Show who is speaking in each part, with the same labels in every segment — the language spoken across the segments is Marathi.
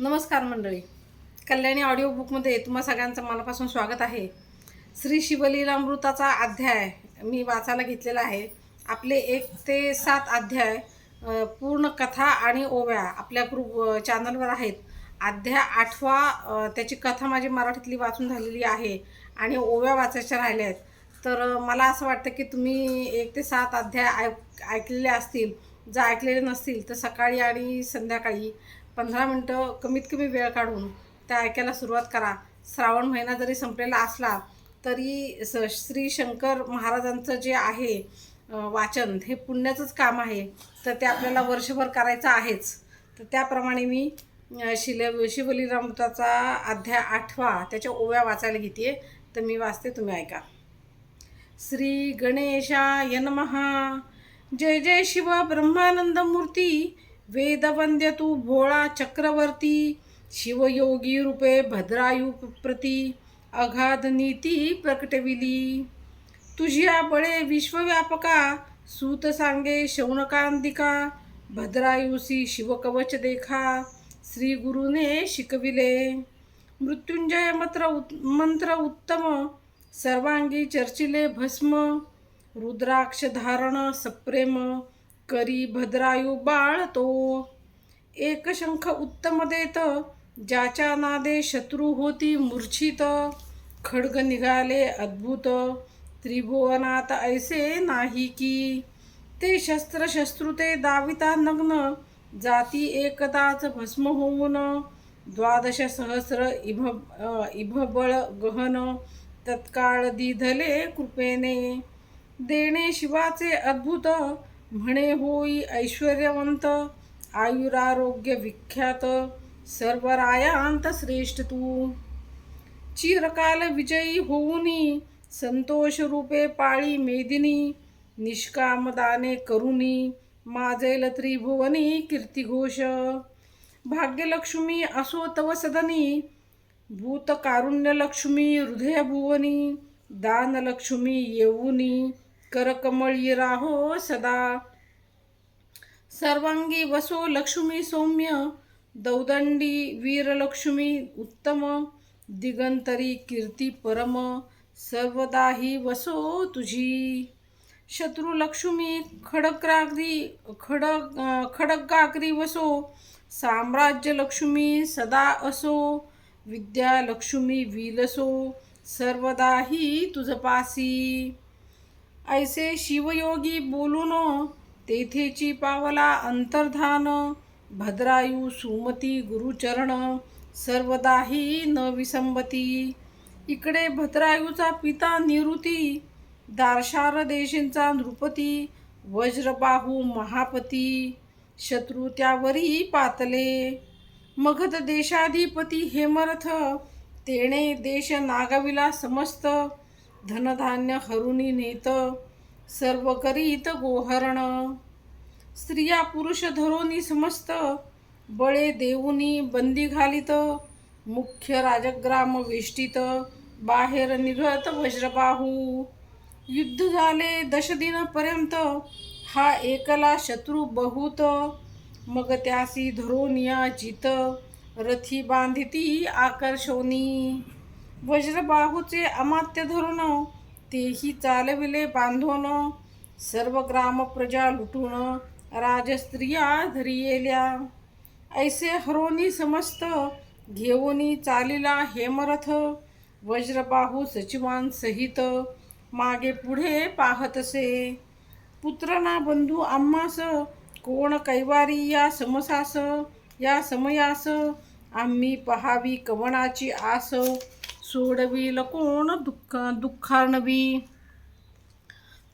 Speaker 1: नमस्कार मंडळी. कल्याणी ऑडिओ बुकमध्ये तुम्हा सगळ्यांचं मनापासून स्वागत आहे. श्री शिवलीलामृताचा अध्याय मी वाचायला घेतलेला आहे. आपले एक ते सात अध्याय पूर्ण कथा आणि ओव्या आपल्या ग्रुप चॅनलवर आहेत. अध्याय आठवा त्याची कथा माझी मराठीतली वाचून झालेली आहे आणि ओव्या वाचायच्या राहिल्या आहेत तर मला असं वाटतं की तुम्ही एक ते सात अध्याय ऐक ऐकलेले असतील. जर ऐकलेले नसतील तर सकाळी आणि संध्याकाळी पंधरा मिनटं कमीत कमी वेळ काढून त्या ऐकायला सुरुवात करा. श्रावण महिना जरी संपलेला असला तरी स श्री शंकर महाराजांचं जे आहे वाचन हे पुण्याचंच काम आहे. तर ते आपल्याला वर्षभर करायचं आहेच. तर त्याप्रमाणे मी अं, शिल शिवलीलामृताचा अध्याय आठवा त्याच्या ओव्या वाचायला घेते तर मी वाचते तुम्ही ऐका. श्री गणेशाय यनमहा जय जय शिव ब्रह्मानंद मूर्ती वेदवंद्य तू भोळा चक्रवर्ती शिवयोगी रूपे भद्रायू प्रती अगाध नीती प्रकटविली. तुझ्या बळे विश्वव्यापका सूत सांगे शौनकांतिका भद्रायुसी शिवकवच देखा श्री गुरुने शिकविले. मृत्युंजय मंत्र उत मंत्र उत्तम सर्वांगी चर्चिले भस्म रुद्राक्ष धारण सप्रेम करी भद्रायू बाळ तो. एक शंख उत्तम देत ज्याच्या नादे शत्रू होती मूर्छित. खड्ग निघाले अद्भुत त्रिभुवनात ऐसे नाही की. ते शस्त्र शत्रुते दाविता नग्न जाती एकदाच भस्म होऊन. द्वादश सहस्र इभ इभबळ गहन तत्काळ दिधले कृपेने. देणे शिवाचे अद्भुत म्हणे होई ऐश्वर्यवंत आयुरारोग्य विख्यात सर्व रायांत श्रेष्ठ तू. चिरकाल विजयी होऊनी संतोष रूपे पाळी मेदिनी निष्कामदाने करुणी त्रिभुवनी कीर्तिघोष भाग्यलक्ष्मी असो तव सदनी भूतकारुण्यलक्ष्मी हृदयभुवनी दानलक्ष्मी येऊनी करकमळी राहो सदा। सर्वांगी वसो लक्ष्मी सौम्य दौदंडी वीरलक्ष्मी उत्तम दिगंतरी कीर्ती परम सर्वदाही वसो तुझी। शत्रुलक्ष्मी खडक्राग्री खडक खडगाग्री वसो साम्राज्यलक्ष्मी सदा असो विद्यालक्ष्मी विलसो सर्वदाही तुझपासी। ऐसे शिवयोगी बोलून तेथेची पावला अंतर्धान भद्रायू सुमती गुरुचरण सर्वदाही न विसंबती. इकडे भद्रायूचा पिता निरुती दारशार देशींचा नृपती वज्रबाहू महापती. शत्रू त्यावरी पातले. मगध देशाधिपती हेमरथ तेणे देश नागविला समस्त. धनधान्य हरुणी नेत सर्व करीत गोहरण. स्त्रिया पुरुष धरोनी समस्त बळे देऊनी बंदी घालित. मुख्य राजग्राम वेष्टित बाहेर निघत वज्रबाहू. युद्ध झाले दशदिनपर्यंत हा एकला शत्रू बहुत. मग त्यासी धरोनिया जित रथी बांधिती आकर्षोनी. वज्रबाहूचे अमात्य धरून तेही चालविले बांधून सर्व ग्राम प्रजा लुटून राजस्त्रिया धरियेल्या ऐसे हरोनी समस्त घेऊनी चालिला हेमरथ वज्रबाहू सचिवांसहित मागे पुढे पाहतसे. पुत्र ना बंधू आम्हास कोण कैवारी या समसास या समयास आम्ही पहावी कवणाची आस. सोडविल कोण दुःख दुःखार्णवी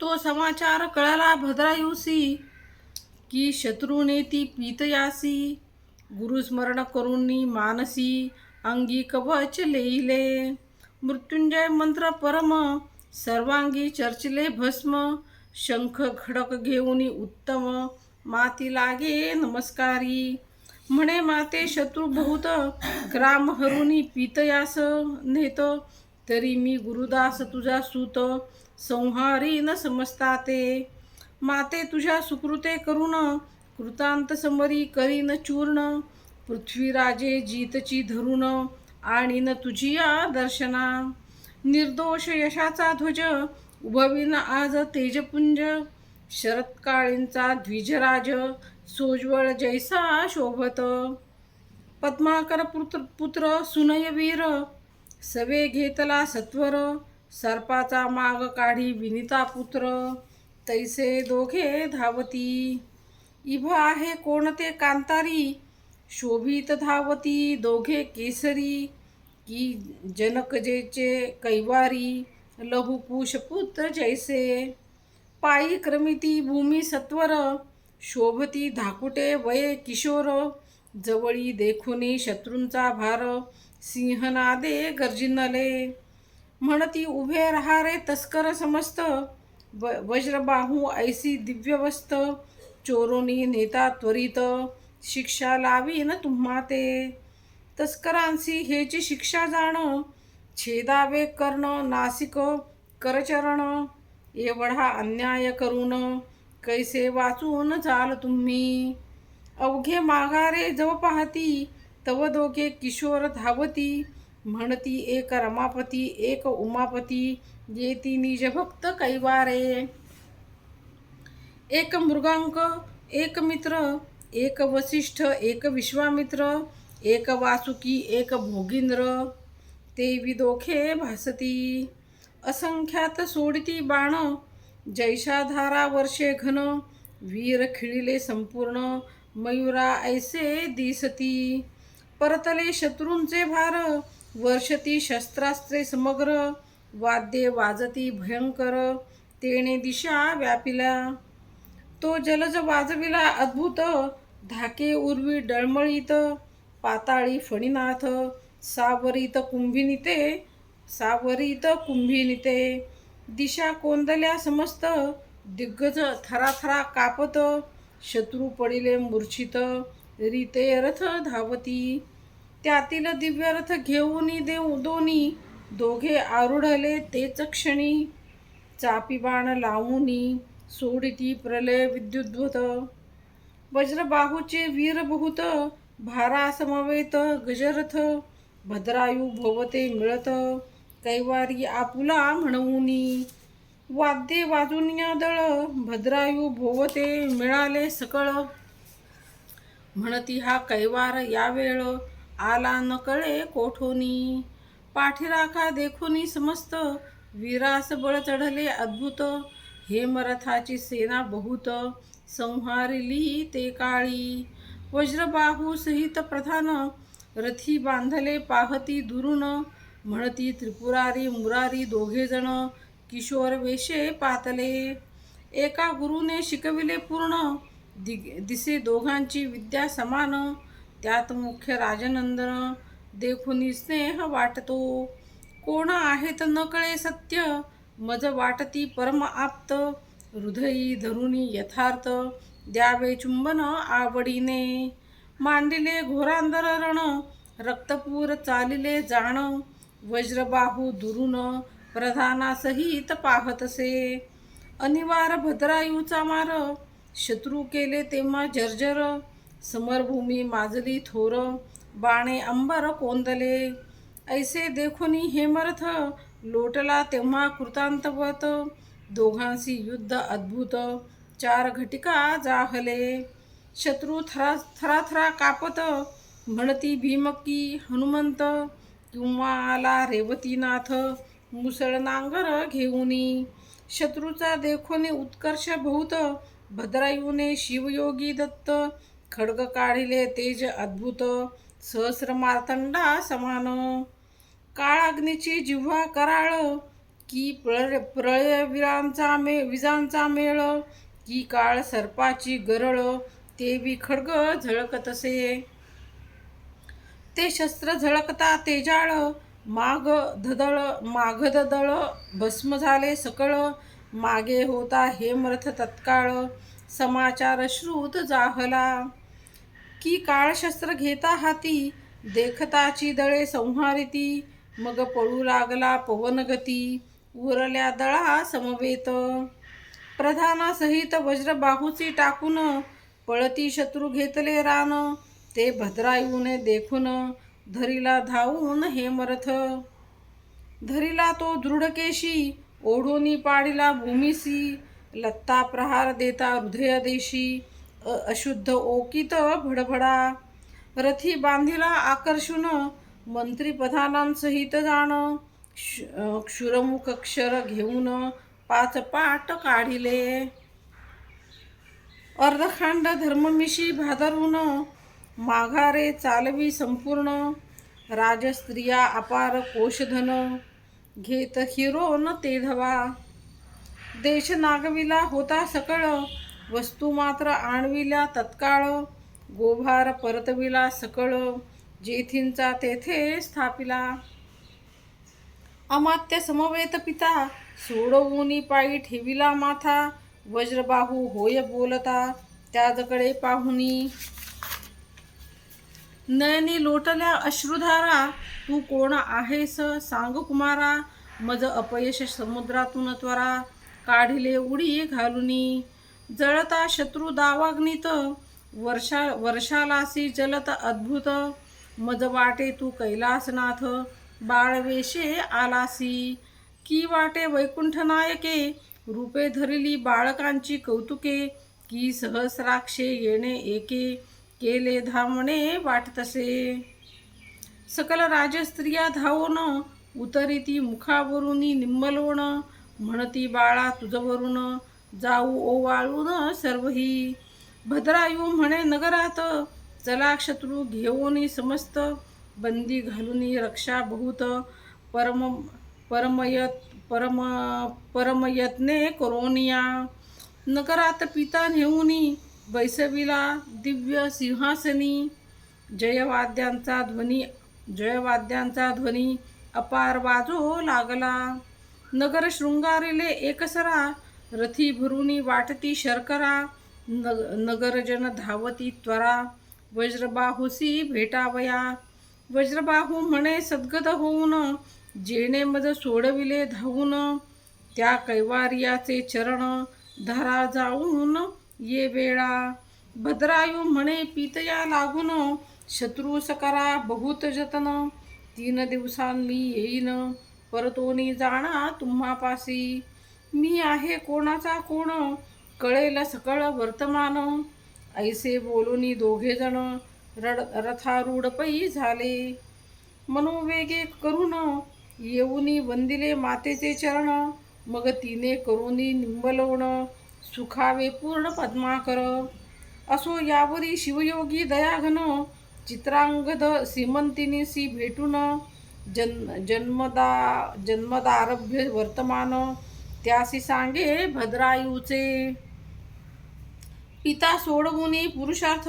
Speaker 1: तो समाचार कळला भद्रायुसी की शत्रूने ती पीतयासी गुरुस्मरण करूनी मानसी अंगी कवच लेईले मृत्युंजय मंत्र परम सर्वांगी चर्चले भस्म शंख खडक घेऊनी उत्तम माती लागे नमस्कारी म्हणे माते शत्रू बहुत ग्राम हरुणी पीतयास नेत तरी मी गुरुदास तुझा सूत संहारी न समजता ते. माते तुझ्या सुकृते करून कृतांत समरी करीन चूर्ण पृथ्वीराजे जीतची धरून आणि न तुझी या दर्शना. निर्दोष यशाचा ध्वज उभविन आज तेजपुंज शरत्काळींचा द्विजराज सोज्वळ जैसा शोभत. पद्माकर पुत्र पुत्र सुनयवीर सवे घेतला सत्वर. सर्पाचा माग काढी विनिता पुत्र. तैसे दोघे धावती. इभ आहे कोणते कांतारी? शोभित धावती दोघे केसरी. की जनकजेचे कैवारी? लहुकुश पुत्र जैसे. पायी क्रमिती भूमी सत्वर. शोभती धाकुटे वये किशोर जवळी देखुनी शत्रूंचा भार सिंहनादे गर्जिनले. म्हणती उभे राहा रे तस्कर समस्त व वज्रबाहू ऐसी दिव्यवस्त चोरोनी नेता त्वरित शिक्षा लावीन तुम्हा ते तस्करांसी हेची शिक्षा जाण छेदावे कर्ण नासिक करचरण एवढा अन्याय करून कैसे वाचून जाल तुम्ही? अवघे माघारे जव पाहती तव दोघे किशोर धावती. म्हणती एक रमापती एक उमापती येती निज भक्त कैवारे. एक मृगांक एक मित्र एक वसिष्ठ एक विश्वामित्र एक वासुकी एक भोगिंद्र. ते विदोखे भासती. असंख्यात सोडती बाण जैशाधारा वर्षे घन वीर खिळिले संपूर्ण मयुरा ऐसे दिसती. परतले शत्रूंचे भार वर्षती शस्त्रास्त्रे समग्र वाद्ये वाजती भयंकर तेने दिशा व्यापिला. तो जलज वाजविला अद्भुत धाके उर्वी डळमळीत पाताळी फणीनाथ सावरीत कुंभिनिते सावरीत कुंभिनिते. दिशा कोंदल्या समस्त दिग्गज थराथरा कापत शत्रू पडिले मूर्छित रीते रथ धावती. त्यातील दिव्य रथ घेऊन देऊ दोन्ही दोघे आरूढले तेच क्षणी. चापी बाण लावूनी सोडिती प्रलय विद्युद्वत वज्रबाहूचे वीरभूत भारासमवेत भारा गजरथ भद्रायू भोवते मिळत. कैवारी आपुला म्हणूनी. वाद्ये वाजून दळ भद्रायू भोवते मिळाले सकळ. म्हणती हा कैवार यावेळ आला न कळे कोठोनी. पाठीराखा देखुनी समस्त विरास बळ चढले अद्भुत. हेमरथाची सेना बहुत संहारिली ते काळी. वज्रबाहू सहित प्रधान रथी बांधले पाहती दुरून म्हणती त्रिपुरारी मुरारी दोघेजण किशोर वेशे पातले. एका गुरुने शिकविले पूर्ण दि दिसे दोघांची विद्या समान. त्यात मुख्य राजनंदन देखुनी स्नेह वाटतो. कोण आहेत न कळे सत्य? मज वाटती परम आप्त. हृदयी धरुणी यथार्थ. द्यावे चुंबन आवडीने. मांडिले घोरांदर रण. रक्तपूर चालिले जाण. वज्रबाहू दुरून प्रधानासहित पाहतसे. अनिवार भद्रायूचा मार शत्रू केले तेव्हा जर्जर. समरभूमी माजली थोर बाणे अंबर कोंदले. ऐसे देखुनी हेमरथ लोटला तेव्हा कृतांतवत. दोघांशी युद्ध अद्भुत चार घटिका जाहले. शत्रू थरा थराथरा कापत म्हणती भीमकी हनुमंत. किंवा आला रेवतीनाथ मुसळ नांगर घेऊनी शत्रूचा देखोने उत्कर्ष बहुत भद्रायूने शिवयोगी दत्त खडग काढिले तेज अद्भुत सहस्र मार्तंडा समान. काळाग्नीची जिव्हा कराळ की प्रळ प्रळयवीरांचा मे विजांचा मेळ की काळ सर्पाची गरळ ते बी खड्ग झळकतसे ते शस्त्र झळकता तेजाळ माग धदळ माघ ददळ भस्म झाले सकळ मागे होता हेमरथ तत्काळ समाचार श्रुत जाहला. की काळ शस्त्र घेता हाती देखताची दळे संहारिती मग पळू लागला पवनगती उरल्या दळा समवेत. प्रधानासहित वज्रबाहूची टाकून पळती शत्रू घेतले रान ते भद्रायूने देखून धरीला धावून हे मरथ. तो दृढकेशी ओढोनी पाडिला भूमिसी लत्ता प्रहार देता हृदयदेशी अशुद्ध ओकित भडभडा. रथी बांधिला आकर्षून मंत्रीप्रधानांसहित जाण क्ष- क्षुरमुख अक्षर घेऊन पाच पाट काढिले. अर्धखांड धर्ममिशी भादरून माघारे चालवी संपूर्ण राजस्त्रिया अपार कोशधन घेत हिरो न ते धवा. देश नागविला होता सकळ वस्तू मात्र आणविल्या तत्काळ गोभार परतविला सकळ जेथींचा तेथे स्थापिला. अमात्य समवेत पिता सोडवूनी पायी ठेविला माथा वज्रबाहू होय बोलता त्याजकडे पाहुनी. नयनी लोटल्या अश्रुधारा तू कोण आहेस? सांग कुमारा मज अपयश समुद्रातून त्वरा काढिले उडी घालुनी. जळता शत्रू दावाग्नीत वर्षा वर्षालासी जलत अद्भुत. मज वाटे तू कैलासनाथ बाळवेशे आलासी. की वाटे वैकुंठनायके रूपे धरिली बाळकांची कौतुके. की सहस्राक्षे येणे एके. केले धावणे वाटतसे सकल राजस्त्रिया धावून उतरिती मुखावरून निम्मलोण म्हणती बाळा तुझवरून जाऊ ओवाळून सर्वही. भद्रायू म्हणे नगरात चला शत्रू घेऊन समस्त बंदी घालून रक्षा बहुत. परम परमयत परम परमयत्ने करोनिया नगरात पिता नेऊनी बैसविला दिव्य सिंहासनी जयवाद्यांचा ध्वनी जयवाद्यांचा ध्वनी अपार वाजो लागला. नगर शृंगारिले एकसरा रथी भरुनी वाटती शर्करा नग नगरजन धावती त्वरा वज्रबाहुसी भेटावया. वज्रबाहू म्हणे सद्गत होऊन जेणे मज सोडविले धावून त्या कैवार्याचे चरण धरा जाऊन ये वेळा. भद्रायू म्हणे पितया लागून शत्रू सकरा बहुत जतन. तीन दिवसां मी येईन. परतोनी जाणा तुम्हापासी. मी आहे कोणाचा कोण? कळेल सकळ वर्तमान. ऐसे बोलूनी दोघे जण रड रथारूढपई झाले. मनोवेगे करून येऊनी वंदिले मातेचे चरण. मग तिने करूनी निंबलवणं सुखावे पूर्ण पद्माकर. असो यावरी शिवयोगी दयाघन चित्रांगद सीमंतिनीसी भेटून जन्म जन्मदा जन्मदारभ्य वर्तमान त्यासी सांगे भद्रायूचे. पिता सोडवुनी पुरुषार्थ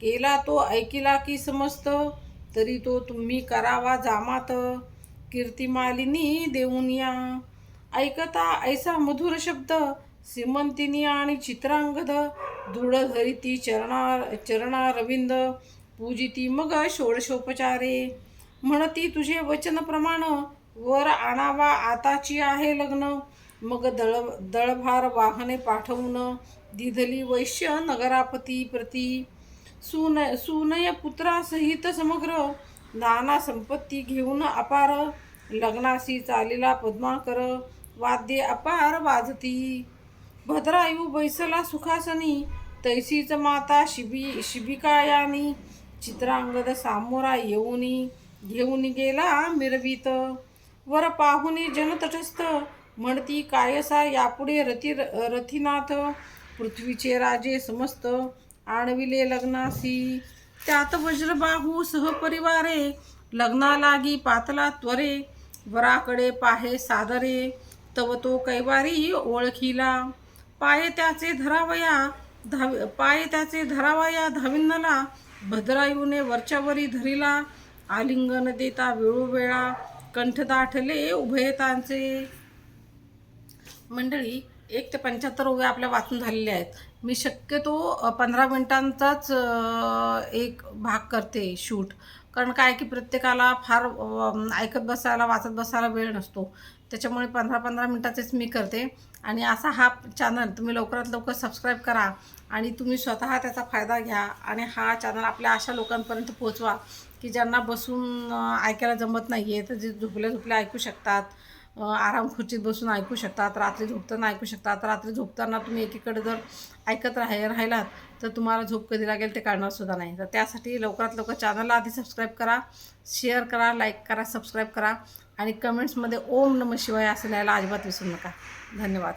Speaker 1: केला तो ऐकिला की समस्त तरी तो तुम्ही करावा जामात. कीर्तिमालिनी देऊन या. ऐकता ऐसा मधुर शब्द श्रीमंतिनी आणि चित्रांगद दृढ धरिती चरणा चरणा रविंद पूजिती मग षोडशोपचारे. म्हणती तुझे वचनप्रमाण वर आणावा आताची आहे लग्न. मग दळ दळभार वाहने पाठवून दिधली वैश्य नगरापती प्रती. सुन सुनय पुत्रासहित समग्र नाना संपत्ती घेऊन अपार. लग्नासी चालीला पद्माकर वाद्ये अपार वाजती. भद्रायू बैसला सुखासनी तैसीच माता शिबी शिबिकायानी चित्रांगद सामोरा येऊनी घेऊन गेला मिरवीत. वर पाहुनी जनतटस्थ म्हणती कायसा यापुढे रथी रथीनाथ? पृथ्वीचे राजे समस्त आणविले लग्नासी. त्यात वज्रबाहू सहपरिवारे लग्नालागी पातला त्वरे वराकडे पाहे सादरे. तव तो कैवारी ओळखीला. पाये त्याचे धरावया धाव पाये त्याचे धरावया धाविन्नला भद्रायूने वरच्यावरी धरिला आलिंगन देता वेळोवेळा कंठ दाठले उभयतांचे. मंडळी एक ते पंच्याहत्तर ओव्या आपल्या वाचून झालेल्या आहेत. मी शक्यतो पंधरा मिनटांचाच एक भाग करते शूट. कारण काय की प्रत्येकाला फार ऐकत बसायला वाचत बसायला वेळ नसतो. त्याच्यामुळे पंधरा पंधरा मिनटाचेच मी करते. आणि असा हा चॅनल तुम्ही लवकरात लवकर सबस्क्राईब करा आणि तुम्ही स्वतः त्याचा फायदा घ्या आणि हा चॅनल आपल्या अशा लोकांपर्यंत पोहोचवा की ज्यांना बसून ऐकायला जमत नाही आहे तर जे झोपल्या झोपल्या ऐकू शकतात. आराम खुर्चीत बसून ऐकू शकतात रात्री झोपताना ऐकू शकतात. रात्री झोपताना तुम्ही एकीकडे जर ऐकत राह राहिलात तर तुम्हाला झोप कधी लागेल ते कळणारसुद्धा नाही. तर त्यासाठी लवकरात लवकर चॅनलला आधी सबस्क्राईब करा शेअर करा लाईक करा सबस्क्राईब करा आणि कमेंट्समध्ये ओम नम शिवाय असं लिहायला अजिबात विसरू नका. धन्यवाद.